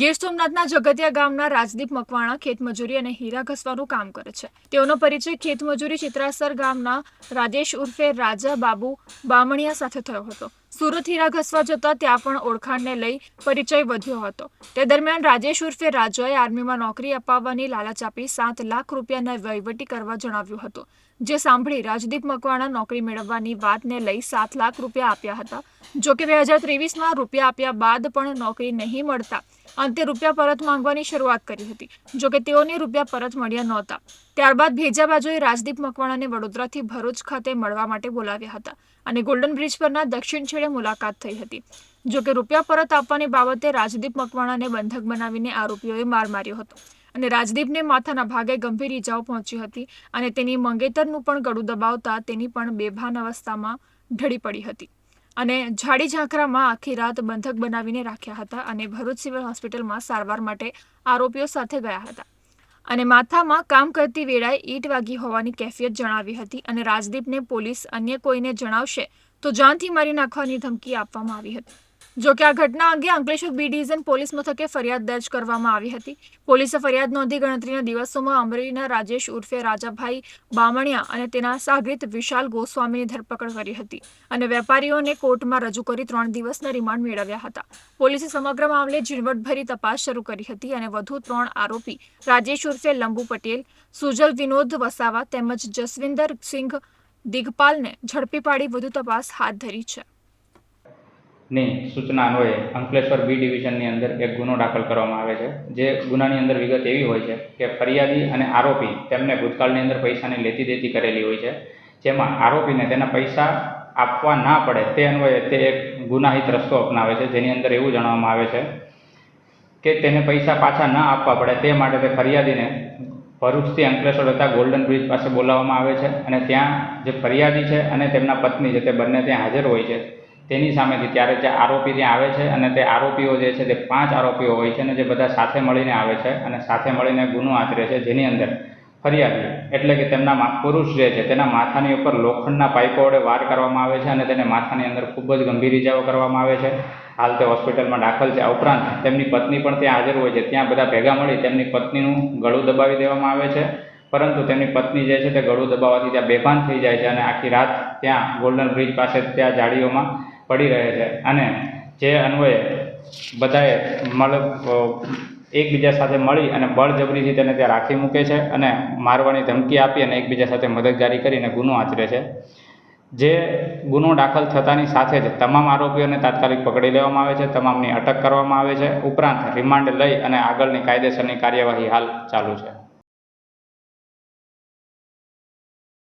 ગીર સોમનાથના જગતિયા ગામના રાજદીપ મકવાણા ખેતમજૂરી અને હીરા ઘસવાનું કામ કરે છે. તેઓનો પરિચય ખેતમજૂરી ચિત્રાસર ગામના રાજેશ ઉર્ફે રાજા બાબુ બામણિયા સાથે થયો હતો. સુરત હીરા ઘસવા જતા ત્યાં પણ ઓળખાણને લઈ પરિચય વધ્યો હતો. તે દરમિયાન રાજેશ ઉર્ફે રાજાએ આર્મીમાં નોકરી અપાવવાની લાલચ આપી સાત લાખ રૂપિયાના વહીવટી કરવા જણાવ્યું હતું, જે સાંભળી રાજદીપ મકવાણા નોકરી મેળવવાની વાતને લઈ સાત લાખ રૂપિયા આપ્યા હતા. જો કે બે હજાર ત્રેવીસમાં રૂપિયા આપ્યા બાદ પણ નોકરી નહીં મળતા અંતે રૂપિયા પરત માંગવાની શરૂઆત કરી હતી, જો કે તેઓને રૂપિયા પરત મળ્યા નહોતા. ત્યારબાદ ભેજા બાજુએ રાજદીપ મકવાણાને વડોદરાથી ભરૂચ ખાતે મળવા માટે બોલાવ્યા હતા. અને ગોલ્ડન બ્રિજ પરના દક્ષિણ છેડે મુલાકાત થઈ હતી. જોકે રૂપિયા પરત આપવાની બાબતે રાજદીપ મકવાણાને બંધક બનાવીને આરોપીઓએ માર માર્યો હતો. અને રાજદીપને માથાના ભાગે ગંભીર ઈજાઓ પહોંચી હતી અને તેની મંગેતરનું પણ ગળું દબાવતા તેની પણ બેભાન અવસ્થામાં ઢળી પડી હતી. અને ઝાડી ઝાંખરામાં આખી રાત બંધક બનાવીને રાખ્યા હતા અને ભરૂચ સિવિલ હોસ્પિટલમાં સારવાર માટે આરોપીઓ સાથે ગયા હતા. અને માથામાં કામ કરતી વેળાએ ઈટ વાગી હોવાની કેફિયત જણાવી હતી અને રાજદીપને પોલીસ અન્ય કોઈને જણાવશે તો જાનથી મારી નાખવાની ધમકી આપવામાં આવી હતી. જો કે આ ઘટના અંગે અંકલેશ્વર બી ડિવિઝન પોલીસ મથકે ફરિયાદ દર્જ કરવામાં આવી હતી. પોલીસે ફરિયાદ નોંધી ગણતરીના દિવસોમાં અમરેલીના રાજેશ ઉર્ફે રાજાભાઈ બામણિયા અને તેના સાગરીત વિશાલ ગોસ્વામીની ધરપકડ કરી હતી અને વેપારીઓને કોર્ટમાં રજૂ કરી ત્રણ દિવસના રિમાન્ડ મેળવ્યા હતા. પોલીસે સમગ્ર મામલે ઝીણવટભરી તપાસ શરૂ કરી હતી અને વધુ ત્રણ આરોપી રાજેશ ઉર્ફે લંબુ પટેલ, સુજલ વિનોદ વસાવા તેમજ જસવિંદર સિંઘ દિગપાલને ઝડપી પાડી વધુ તપાસ હાથ ધરી છે. ની સૂચના અન્વયે અંકલેશ્વર બી ડિવિઝનની અંદર એક ગુનો દાખલ કરવામાં આવે છે. જે ગુનાની અંદર વિગત એવી હોય છે કે ફરિયાદી અને આરોપી તેમને ભૂતકાળની અંદર પૈસાની લેતી દેતી કરેલી હોય છે. જેમાં આરોપીને તેના પૈસા આપવા ના પડે તે અન્વયે તે એક ગુનાહિત રસ્તો અપનાવે છે. જેની અંદર એવું જણાવવામાં આવે છે કે તેને પૈસા પાછા ન આપવા પડે તે માટે તે ફરિયાદીને ભરૂચથી અંકલેશ્વર હતા ગોલ્ડન બ્રિજ પાસે બોલાવવામાં આવે છે અને ત્યાં જે ફરિયાદી છે અને તેમના પત્ની છે તે બંને ત્યાં હાજર હોય છે. તેની સામેથી ત્યારે જે આરોપી ત્યાં આવે છે અને તે આરોપીઓ જે છે તે પાંચ આરોપીઓ હોય છે અને જે બધા સાથે મળીને આવે છે અને સાથે મળીને ગુનો આચરે છે જેની અંદર ફરિયાદી એટલે કે તેમના પુરુષ જે છે તેના માથાની ઉપર લોખંડના પાઇપો વડે વાર કરવામાં આવે છે અને તેને માથાની અંદર ખૂબ જ ગંભીર ઇજાઓ કરવામાં આવે છે. હાલ તે હોસ્પિટલમાં દાખલ છે. આ ઉપરાંત તેમની પત્ની પણ ત્યાં હાજર હોય છે. ત્યાં બધા ભેગા મળી તેમની પત્નીનું ગળું દબાવી દેવામાં આવે છે. પરંતુ તેમની પત્ની જે છે તે ગળું દબાવવાથી ત્યાં બેભાન થઈ જાય છે અને આખી રાત ત્યાં ગોલ્ડન બ્રિજ પાસે ત્યાં જાળીઓમાં પડી રહે છે. અને જે અન્વયે બધાએ મળ એકબીજા સાથે મળી અને બળજબરીથી તેને ત્યાં રાખી મૂકે છે અને મારવાની ધમકી આપી અને એકબીજા સાથે મદદગારી કરીને ગુનો આચરે છે. જે ગુનો દાખલ થતાની સાથે જ તમામ આરોપીઓને તાત્કાલિક પકડી લેવામાં આવે છે, તમામની અટક કરવામાં આવે છે. ઉપરાંત રિમાન્ડ લઈ અને આગળની કાયદેસરની કાર્યવાહી હાલ ચાલુ છે.